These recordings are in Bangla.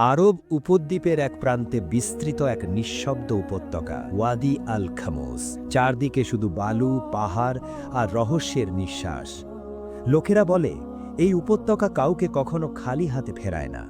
আরব উপদ্বীপের এক প্রান্তে বিস্তৃত এক নিঃশব্দ উপত্যকা, ওয়াদি আল খামোস চারদিকে শুধু বালু, পাহাড় আর রহস্যের নিঃশ্বাস। লোকেরা বলে, এই উপত্যকা কাউকে কখনো খালি হাতে ফেরায় না।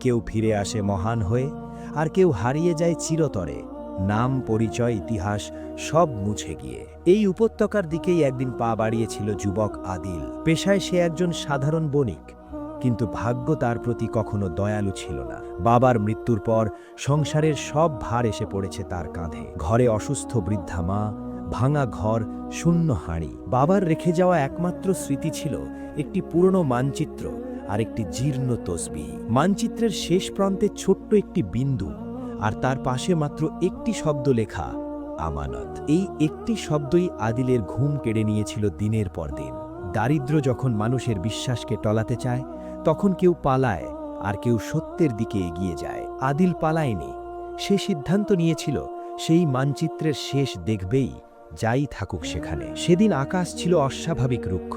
কেউ ফিরে আসে মহান হয়ে, আর কেউ হারিয়ে যায় চিরতরে। নাম, পরিচয়, ইতিহাস সব মুছে গিয়ে। এই উপত্যকার দিকেই একদিন পা বাড়িয়েছিল যুবক আদিল। পেশায় সে একজন সাধারণ বণিক। কিন্তু ভাগ্য তার প্রতি কখনো দয়ালু ছিল না। বাবার মৃত্যুর পর সংসারের সব ভার এসে পড়েছে তার কাঁধে। ঘরে অসুস্থ বৃদ্ধা মা, ভাঙা ঘর, শূন্য হাঁড়ি। বাবার রেখে যাওয়া একমাত্র স্মৃতি ছিল একটি পুরনো মানচিত্র আর একটি জীর্ণ তসবি। মানচিত্রের শেষ প্রান্তে ছোট্ট একটি বিন্দু আর তার পাশে মাত্র একটি শব্দ লেখা, আমানত। এই একটি শব্দই আদিলের ঘুম কেড়ে নিয়েছিল দিনের পর দিন। দারিদ্র যখন মানুষের বিশ্বাসকে টলাতে চায় তখন কেউ পালায় আর কেউ সত্যের দিকে এগিয়ে যায়। আদিল পালায়নি। সে সিদ্ধান্ত নিয়েছিল, সেই মানচিত্রের শেষ দেখবেই যাই থাকুক সেখানে। সেদিন আকাশ ছিল অস্বাভাবিক রুক্ষ।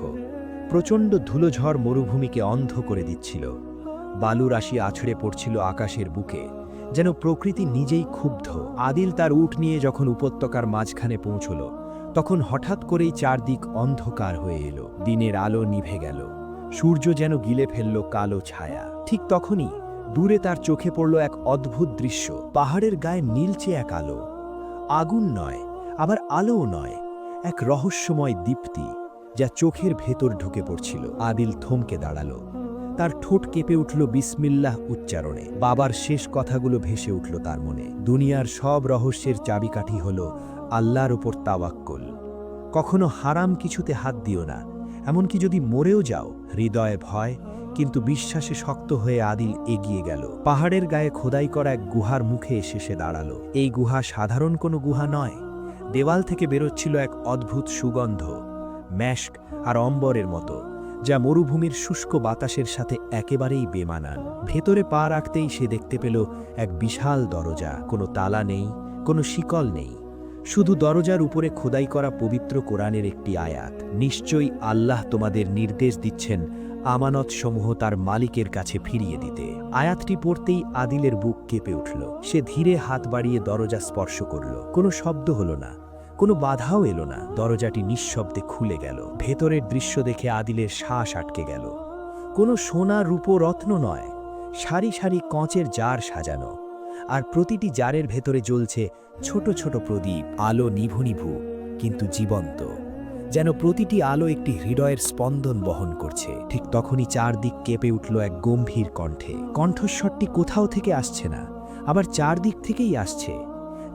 প্রচণ্ড ধুলোঝড় মরুভূমিকে অন্ধ করে দিচ্ছিল। বালু রাশি আছড়ে পড়ছিল আকাশের বুকে, যেন প্রকৃতি নিজেই ক্ষুব্ধ। আদিল তার উট নিয়ে যখন উপত্যকার মাঝখানে পৌঁছল, তখন হঠাৎ করেই চারদিক অন্ধকার হয়ে এলো। দিনের আলো নিভে গেল। সূর্য যেন গিলে ফেলল কালো ছায়া। ঠিক তখনই দূরে তার চোখে পড়ল এক অদ্ভুত দৃশ্য। পাহাড়ের গায়ে নীলচে এক আলো। আগুন নয়, আবার আলোও নয়। এক রহস্যময় দীপ্তি যা চোখের ভেতর ঢুকে পড়ছিল। আদিল থমকে দাঁড়াল। তার ঠোঁট কেঁপে উঠল বিসমিল্লাহ উচ্চারণে। বাবার শেষ কথাগুলো ভেসে উঠল তার মনে। দুনিয়ার সব রহস্যের চাবিকাঠি হল আল্লাহর ওপর তাওয়াক্কুল। কখনো হারাম কিছুতে হাত দিও না। এমনকি যদি মরেও যাও, হৃদয়ে ভয়, কিন্তু বিশ্বাসে শক্ত হয়ে আদিল এগিয়ে গেল। পাহাড়ের গায়ে খোদাই করা এক গুহার মুখে এসে সে দাঁড়াল। এই গুহা সাধারণ কোনো গুহা নয়। দেওয়াল থেকে বেরোচ্ছিল এক অদ্ভুত সুগন্ধ ম্যাস্ক আর অম্বরের মতো, যা মরুভূমির শুষ্ক বাতাসের সাথে একেবারেই বেমানান। ভেতরে পা রাখতেই সে দেখতে পেল এক বিশাল দরজা। কোনো তালা নেই, কোনো শিকল নেই। শুধু দরজার উপরে খোদাই করা পবিত্র কোরআনের একটি আয়াত। নিশ্চয়ই আল্লাহ তোমাদের নির্দেশ দিচ্ছেন আমানত সমূহ তার মালিকের কাছে ফিরিয়ে দিতে। আয়াতটি পড়তেই আদিলের বুক কেঁপে উঠল। সে ধীরে হাত বাড়িয়ে দরজা স্পর্শ করল। কোনো শব্দ হলো না। কোনো বাধাও এলো না। দরজাটি নিঃশব্দে খুলে গেল। ভেতরের দৃশ্য দেখে আদিলের শ্বাস আটকে গেল। কোনো সোনা, রূপো, রত্ন নয়। সারি সারি কঁচের জার সাজানো। আর প্রতিটি জারের ভেতরে জ্বলছে ছোট ছোট প্রদীপ, আলো নিভু নিভু, কিন্তু জীবন্ত। যেন প্রতিটি আলো একটি হৃদয়ের স্পন্দন বহন করছে। ঠিক তখনই চারদিক কেঁপে উঠল এক গম্ভীর কণ্ঠে। কণ্ঠস্বরটি কোথাও থেকে আসছে না, আবার চারদিক থেকেই আসছে।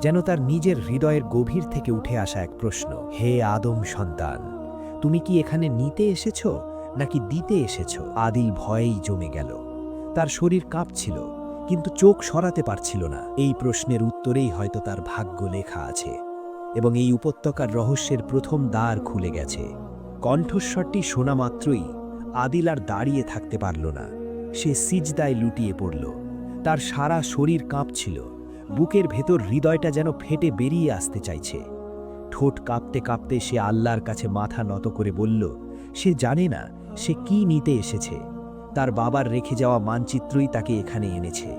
যেন তার নিজের হৃদয়ের গভীর থেকে উঠে আসা এক প্রশ্ন, হে আদম সন্তান, তুমি কি এখানে নিতে এসেছ নাকি দিতে এসেছ? আদিল ভয়েই জমে গেল। তার শরীর কাঁপছিল কিন্তু চোখ সরাতে পারছিল না। এই প্রশ্নের উত্তরেই হয়তো তার ভাগ্য লেখা আছে এবং এই উপত্যকার রহস্যের প্রথম দ্বার খুলে গেছে। কণ্ঠস্বরটি শোনা মাত্রই আদিল আর দাঁড়িয়ে থাকতে পারল না। সে সিজদায় লুটিয়ে পড়ল। তার সারা শরীর কাঁপছিল। বুকের ভেতর হৃদয়টা যেন ফেটে বেরিয়ে আসতে চাইছে। ঠোঁট কাঁপতে কাঁপতে সে আল্লাহর কাছে মাথা নত করে বলল, সে জানে না সে কি নিতে এসেছে। তার বাবার রেখে যাওয়া মানচিত্রই তাকে এখানে এনেছে।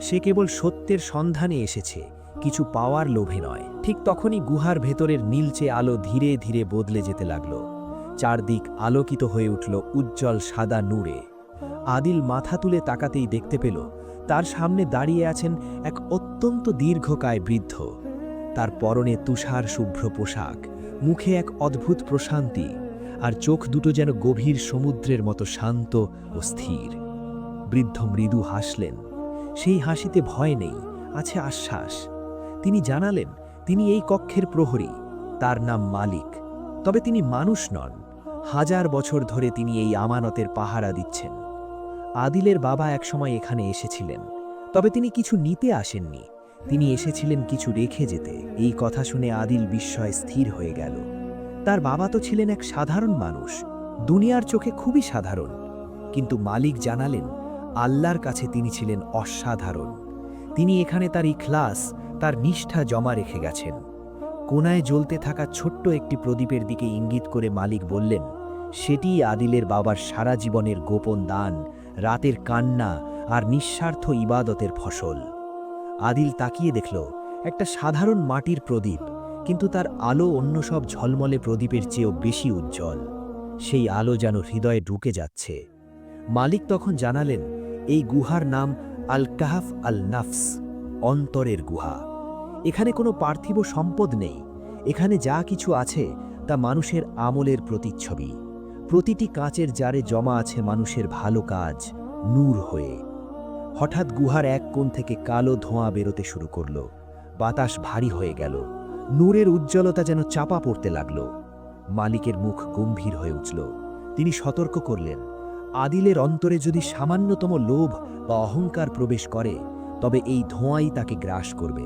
সে কেবল সত্যের সন্ধানে এসেছে, কিছু পাওয়ার লোভে নয়। ঠিক তখনই গুহার ভেতরের নীলচে আলো ধীরে ধীরে বদলে যেতে লাগল। চারদিক আলোকিত হয়ে উঠল উজ্জ্বল সাদা নূরে। আদিল মাথা তুলে তাকাতেই দেখতে পেল, তার সামনে দাঁড়িয়ে আছেন এক অত্যন্ত দীর্ঘকায় বৃদ্ধ। তার পরনে তুষার শুভ্র পোশাক, মুখে এক অদ্ভুত প্রশান্তি। আর চোখ দুটো যেন গভীর সমুদ্রের মতো শান্ত ও স্থির। বৃদ্ধ মৃদু হাসলেন। সেই হাসিতে ভয় নেই, আছে আশ্বাস। তিনি জানালেন, তিনি এই কক্ষের প্রহরী, তার নাম মালিক। তবে তিনি মানুষ নন। হাজার বছর ধরে তিনি এই আমানতের পাহারা দিচ্ছেন। আদিলের বাবা একসময় এখানে এসেছিলেন। তবে তিনি কিছু নিতে আসেননি। তিনি এসেছিলেন কিছু রেখে যেতে। এই কথা শুনে আদিল বিস্ময় স্থির হয়ে গেল। তার বাবা তো ছিলেন এক সাধারণ মানুষ, দুনিয়ার চোখে খুবই সাধারণ। কিন্তু মালিক জানালেন, আল্লাহর কাছে তিনি ছিলেন অসাধারণ। তিনি এখানে তার ইখলাস, তার নিষ্ঠা জমা রেখে গেছেন। কোনায় জ্বলতে থাকা ছোট্ট একটি প্রদীপের দিকে ইঙ্গিত করে মালিক বললেন সেটিই আদিলের বাবার সারা জীবনের গোপন দান, রাতের কান্না আর নিঃস্বার্থ ইবাদতের ফসল। আদিল তাকিয়ে দেখল, একটা সাধারণ মাটির প্রদীপ কিন্তু তার আলো অন্য সব ঝলমলে প্রদীপের চেয়েও বেশি উজ্জ্বল। সেই আলো যেন হৃদয়ে ঢুকে যাচ্ছে। মালিক তখন জানালেন, এই গুহার নাম আল কাহাফ আল নাফস অন্তরের গুহা। এখানে কোনো পার্থিব সম্পদ নেই। এখানে যা কিছু আছে, তা মানুষের আমলের প্রতিচ্ছবি। প্রতিটি কাঁচের জারে জমা আছে মানুষের ভালো কাজ, নূর হয়ে। হঠাৎ গুহার এক কোণ থেকে কালো ধোঁয়া বেরোতে শুরু করল। বাতাস ভারী হয়ে গেল। নূরের উজ্জ্বলতা যেন চাপা পড়তে লাগল। মালিকের মুখ গম্ভীর হয়ে উঠল। তিনি সতর্ক করলেন, আদিলের অন্তরে যদি সামান্যতম লোভ বা অহংকার প্রবেশ করে, তবে এই ধোঁয়াই তাকে গ্রাস করবে।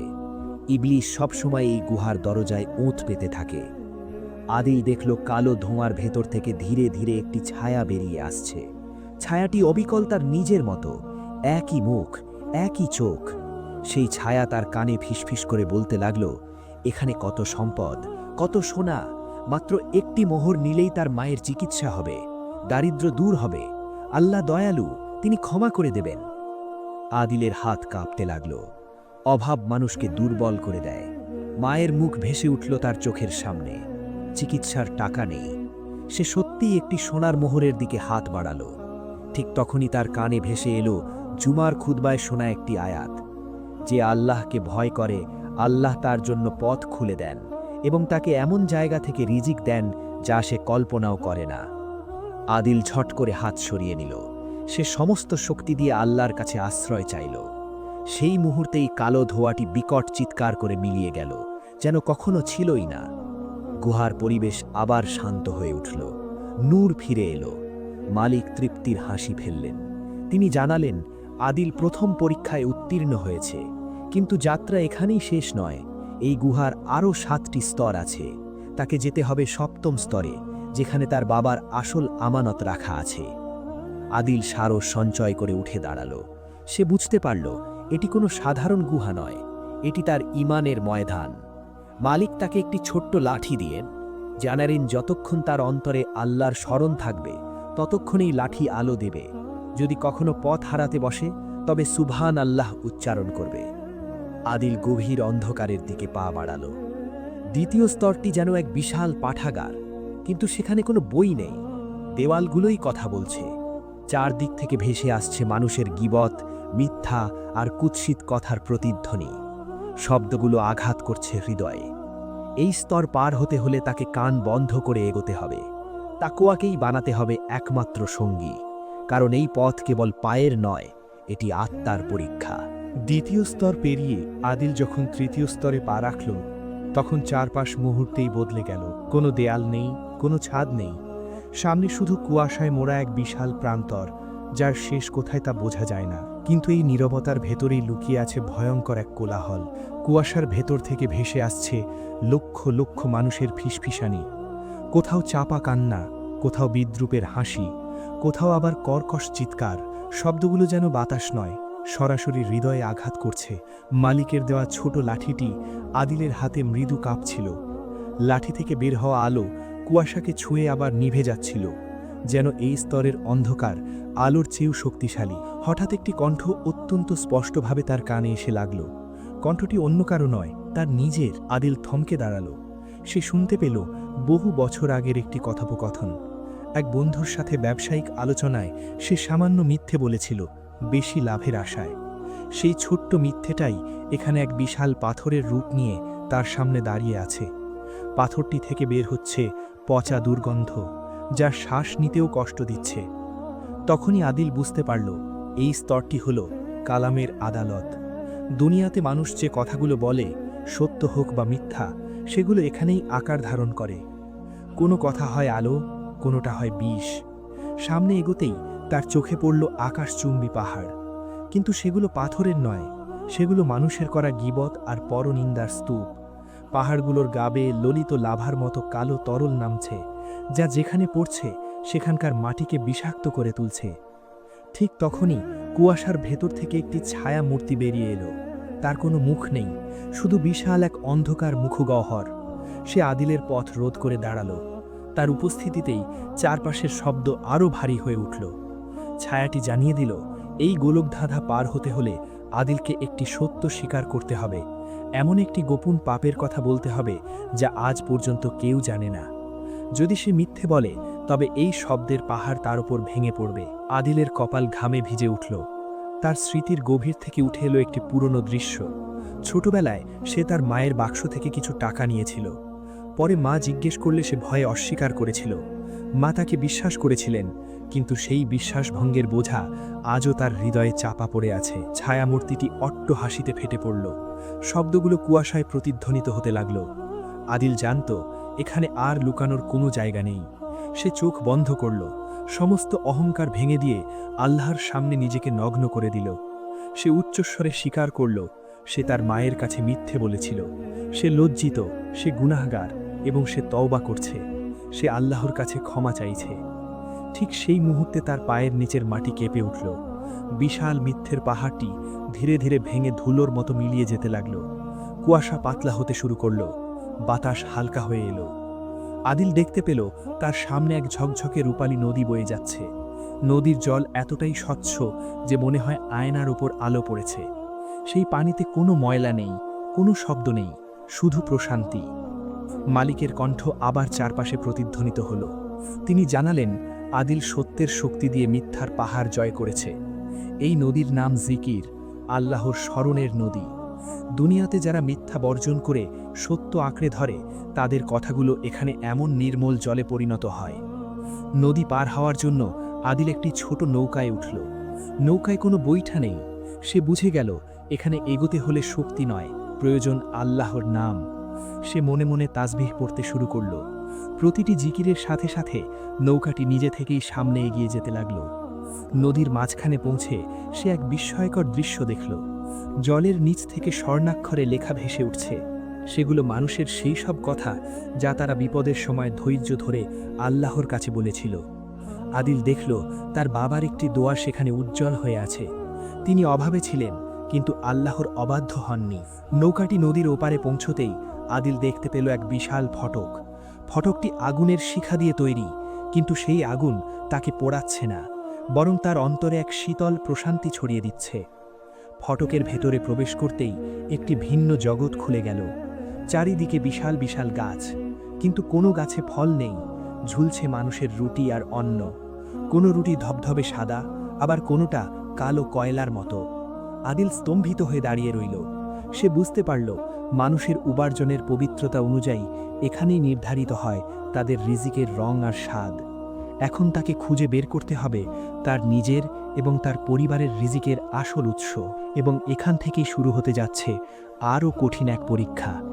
ইবলিশ সবসময় এই গুহার দরজায় ওঁত পেতে থাকে। আদিল দেখল কালো ধোঁয়ার ভেতর থেকে ধীরে ধীরে একটি ছায়া বেরিয়ে আসছে। ছায়াটি অবিকল তার নিজের মতো, একই মুখ, একই চোখ। সেই ছায়া তার কানে ফিসফিস করে বলতে লাগল এখানে কত সম্পদ, কত সোনা, মাত্র একটি মোহর নিলেই তার মায়ের চিকিৎসা হবে, দারিদ্র দূর হবে, আল্লাহ দয়ালু, তিনি ক্ষমা করে দেবেন। আদিলের হাত কাঁপতে লাগল, অভাব মানুষকে দুর্বল করে দেয়, মায়ের মুখ ভেসে উঠল তার চোখের সামনে, চিকিৎসার টাকা নেই, সে সত্যিই একটি সোনার মোহরের দিকে হাত বাড়াল, ঠিক তখনই তার কানে ভেসে এলো জুমার খুদবায় শোনা একটি আয়াত, যে আল্লাহকে ভয় করে আল্লাহ তার জন্য পথ খুলে দেন এবং তাকে এমন জায়গা থেকে রিজিক দেন যা সে কল্পনাও করে না। আদিল ছট করে হাত সরিয়ে নিল। সে সমস্ত শক্তি দিয়ে আল্লাহর কাছে আশ্রয় চাইল। সেই মুহূর্তেই কালো ধোয়াটি বিকট চিৎকার করে মিলিয়ে গেল, যেন কখনো ছিলই না। গুহার পরিবেশ আবার শান্ত হয়ে উঠল। নূর ফিরে এলো। মালিক তৃপ্তির হাসি ফেললেন। তিনি জানালেন, আদিল প্রথম পরীক্ষায় উত্তীর্ণ হয়েছে। কিন্তু যাত্রা এখানেই শেষ নয়। এই গুহার আরও সাতটি স্তর আছে। তাকে যেতে হবে সপ্তম স্তরে, যেখানে তার বাবার আসল আমানত রাখা আছে। আদিল সারস সঞ্চয় করে উঠে দাঁড়াল। সে বুঝতে পারল, এটি কোনো সাধারণ গুহা নয়, এটি তার ইমানের ময়দান। মালিক তাকে একটি ছোট্ট লাঠি দিয়ে, জানারিন যতক্ষণ তার অন্তরে আল্লাহর স্মরণ থাকবে, ততক্ষণেই লাঠি আলো দেবে। যদি কখনো পথ হারাতে বসে, তবে সুবহান আল্লাহ উচ্চারণ করবে। আদিল গভীর অন্ধকারের দিকে পা বাড়াল। দ্বিতীয় স্তরটি যেন এক বিশাল পাঠাগার, কিন্তু সেখানে কোনো বই নেই। দেওয়ালগুলোই কথা বলছে। চারদিক থেকে ভেসে আসছে মানুষের গিবত, মিথ্যা আর কুৎসিত কথার প্রতিধ্বনি। শব্দগুলো আঘাত করছে হৃদয়ে। এই স্তর পার হতে হলে তাকে কান বন্ধ করে এগোতে হবে। তাকুয়াকেই বানাতে হবে একমাত্র সঙ্গী, কারণ এই পথ কেবল পায়ের নয়, এটি আত্মার পরীক্ষা। দ্বিতীয় স্তর পেরিয়ে আদিল যখন তৃতীয় স্তরে পা রাখল, তখন চারপাশ মুহূর্তেই বদলে গেল। কোনো দেয়াল নেই, কোনো ছাদ নেই। সামনে শুধু কুয়াশায় মোড়া এক বিশাল প্রান্তর, যার শেষ কোথায় তা বোঝা যায় না। কিন্তু এই নীরবতার ভেতরেই লুকিয়ে আছে ভয়ঙ্কর এক কোলাহল। কুয়াশার ভেতর থেকে ভেসে আসছে লক্ষ লক্ষ মানুষের ফিসফিসানি। কোথাও চাপা কান্না, কোথাও বিদ্রুপের হাসি, কোথাও আবার কর্কশ চিৎকার, শব্দগুলো যেন বাতাস নয়। সরাসরি হৃদয়ে আঘাত করছে। মালিকের দেওয়া ছোট লাঠিটি আদিলের হাতে মৃদু কাঁপছিল। লাঠি থেকে বের হওয়া আলো কুয়াশাকে ছুঁয়ে আবার নিভে যাচ্ছিল। যেন এই স্তরের অন্ধকার আলোর চেয়েও শক্তিশালী। হঠাৎ একটি কণ্ঠ অত্যন্ত স্পষ্টভাবে তার কানে এসে লাগল। কণ্ঠটি অন্য কারও নয়, তার নিজের আদিল থমকে দাঁড়াল। সে শুনতে পেল বহু বছর আগের একটি কথোপকথন। এক বন্ধুর সাথে ব্যবসায়িক আলোচনায় সে সামান্য মিথ্যে বলেছিল বেশি লাভের আশায়। সেই ছোট্ট মিথ্যেটাই এখানে এক বিশাল পাথরের রূপ নিয়ে তার সামনে দাঁড়িয়ে আছে। পাথরটি থেকে বের হচ্ছে পচা দুর্গন্ধ, যা শ্বাস নিতেও কষ্ট দিচ্ছে। তখনই আদিল বুঝতে পারল, এই স্তরটি হল কালামের আদালত। দুনিয়াতে মানুষ যে কথাগুলো বলে, সত্য হোক বা মিথ্যা, সেগুলো এখানেই আকার ধারণ করে। কোনো কথা হয় আলো, কোনোটা হয় বিষ। সামনে এগোতেই তার চোখে পড়ল আকাশচুম্বী পাহাড়। কিন্তু সেগুলো পাথরের নয়, সেগুলো মানুষের করা গিবত আর পরনিন্দার স্তূপ। পাহাড়গুলোর গাবে ললিত লাভার মতো কালো তরল নামছে, যা যেখানে পড়ছে, সেখানকার মাটিকে বিষাক্ত করে তুলছে। ঠিক তখনই কুয়াশার ভেতর থেকে একটি ছায়া মূর্তি বেরিয়ে এলো। তার কোনো মুখ নেই, শুধু বিশাল এক অন্ধকার মুখগহ্বর। সে আদিলের পথ রোধ করে দাঁড়াল। তার উপস্থিতিতেই চারপাশের শব্দ আরও ভারী হয়ে উঠল। ছায়াটি জানিয়ে দিল, এই গোলকধাঁধা পার হতে হলে আদিলকে একটি সত্য স্বীকার করতে হবে। এমন একটি গোপন পাপের কথা বলতে হবে যা আজ পর্যন্ত কেউ জানে না। যদি সে মিথ্যে বলে, তবে এই শব্দের পাহাড় তার উপর ভেঙে পড়বে। আদিলের কপাল ঘামে ভিজে উঠল। তার স্মৃতির গভীর থেকে উঠে এলো একটি পুরনো দৃশ্য। ছোটবেলায় সে তার মায়ের বাক্স থেকে কিছু টাকা নিয়েছিল। পরে মা জিজ্ঞেস করলে সে ভয়ে অস্বীকার করেছিল। মা তাকে বিশ্বাস করেছিলেন কিন্তু সেই বিশ্বাসভঙ্গের বোঝা আজও তার হৃদয়ে চাপা পড়ে আছে। ছায়ামূর্তিটি অট্ট হাসিতে ফেটে পড়ল। শব্দগুলো কুয়াশায় প্রতিধ্বনিত হতে লাগল। আদিল জানত, এখানে আর লুকানোর কোনো জায়গা নেই। সে চোখ বন্ধ করল। সমস্ত অহংকার ভেঙে দিয়ে আল্লাহর সামনে নিজেকে নগ্ন করে দিল। সে উচ্চস্বরে স্বীকার করল, সে তার মায়ের কাছে মিথ্যে বলেছিল। সে লজ্জিত, সে গুনাহগার এবং সে তওবা করছে। সে আল্লাহর কাছে ক্ষমা চাইছে। ঠিক সেই মুহূর্তে তার পায়ের নিচের মাটি কেঁপে উঠল। বিশাল মিথ্যের পাহাড়টি ধীরে ধীরে ভেঙে ধুলোর মতো মিলিয়ে যেতে লাগল। কুয়াশা পাতলা হতে শুরু করল। বাতাস হালকা হয়ে এলো। আদিল দেখতে পেল, তার সামনে এক ঝকঝকে রূপালী নদী বয়ে যাচ্ছে। নদীর জল এতটাই স্বচ্ছ যে মনে হয় আয়নার উপর আলো পড়েছে। সেই পানিতে কোনো ময়লা নেই, কোনো শব্দ নেই, শুধু প্রশান্তি। মালিকের কণ্ঠ আবার চারপাশে প্রতিধ্বনিত হল। তিনি জানালেন আদিল সত্যের শক্তি দিয়ে মিথ্যার পাহাড় জয় করেছে। এই নদীর নাম জিকির, আল্লাহর স্মরণের নদী। দুনিয়াতে যারা মিথ্যা বর্জন করে সত্য আঁকড়ে ধরে, তাদের কথাগুলো এখানে এমন নির্মল জলে পরিণত হয়। নদী পার হওয়ার জন্য আদিল একটি ছোট নৌকায় উঠল। নৌকায় কোনো বৈঠা নেই। সে বুঝে গেল, এখানে এগোতে হলে শক্তি নয়, প্রয়োজন আল্লাহর নাম। সে মনে মনে তাজবিহ পড়তে শুরু করল। প্রতিটি জিকিরের সাথে সাথে নৌকাটি নিজে থেকেই সামনে এগিয়ে যেতে লাগল। নদীর মাঝখানে পৌঁছে সে এক বিস্ময়কর দৃশ্য দেখল। জলের নিচ থেকে স্বর্ণাক্ষরে লেখা ভেসে উঠছে। সেগুলো মানুষের সেই সব কথা যা তারা বিপদের সময় ধৈর্য ধরে আল্লাহর কাছে বলেছিল। আদিল দেখল, তার বাবার একটি দোয়া সেখানে উজ্জ্বল হয়ে আছে। তিনি অভাবে ছিলেন, কিন্তু আল্লাহর অবাধ্য হননি। নৌকাটি নদীর ওপারে পৌঁছতেই আদিল দেখতে পেল এক বিশাল ফটক। ফটকটি আগুনের শিখা দিয়ে তৈরি, কিন্তু সেই আগুন তাকে পোড়াচ্ছে না, বরং তার অন্তরে এক শীতল প্রশান্তি ছড়িয়ে দিচ্ছে। ফটকের ভেতরে প্রবেশ করতেই একটি ভিন্ন জগৎ খুলে গেল, চারিদিকে বিশাল বিশাল গাছ, কিন্তু কোনো গাছে ফল নেই, ঝুলছে মানুষের রুটি আর অন্ন, কোনো রুটি ধবধবে সাদা, আবার কোনোটা কালো কয়লার মতো। আদিল স্তম্ভিত হয়ে দাঁড়িয়ে রইল, সে বুঝতে পারল মানুষের উপার্জনের পবিত্রতা অনুযায়ী এখানেই নির্ধারিত হয় তাদের রিজিকের রং আর স্বাদ। এখন তাকে খুঁজে বের করতে হবে তার নিজের এবং তার পরিবারের রিজিকের আসল উৎস এবং এখান থেকেই শুরু হতে যাচ্ছে আরও কঠিন এক পরীক্ষা।